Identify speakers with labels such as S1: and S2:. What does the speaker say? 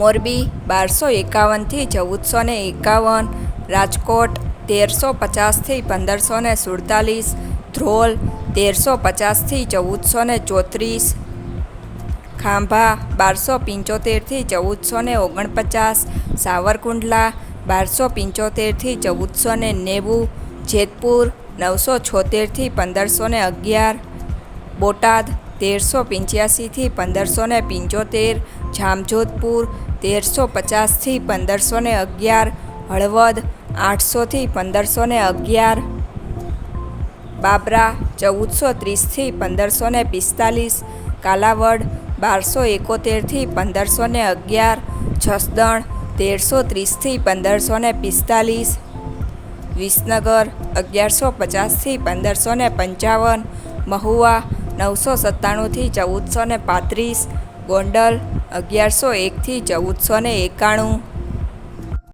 S1: મોરબી બારસો એકાવનથી ચૌદસો ને એકાવન, રાજકોટ તેરસો પચાસથી પંદરસો ને સુડતાલીસ, ધ્રોલ તેરસો પચાસથી ચૌદસો ને ચોત્રીસ, ખાંભા બારસો પંચોતેરથી ચૌદસો ને ઓગણપચાસ, સાવરકુંડલા બારસો પંચોતેરથી ચૌદસો ને નેવું, જેતપુર નવસો છોતેરથી પંદરસો ને અગિયાર, બોટાદ તેરસો પંચ્યાસીથી પંદરસો ને પંચોતેર, જામજોધપુર તેરસો પચાસથી પંદરસો ને અગિયાર, હળવદ આઠસોથી પંદરસો ને અગિયાર, બાબરા ચૌદસો ત્રીસથી પંદરસો ને પિસ્તાલીસ, કાલાવડ બારસો એકોતેરથી પંદરસો ને અગિયાર, જસદણ તેરસો ત્રીસથી પંદરસો ને પિસ્તાલીસ, વિસનગર અગિયારસો પચાસથી પંદરસો ને પંચાવન, મહુવા નવસો સત્તાણુંથી ચૌદસો ને પાંત્રીસ ગોંડલ અગિયારસો એકથી ચૌદસો ને એકાણું.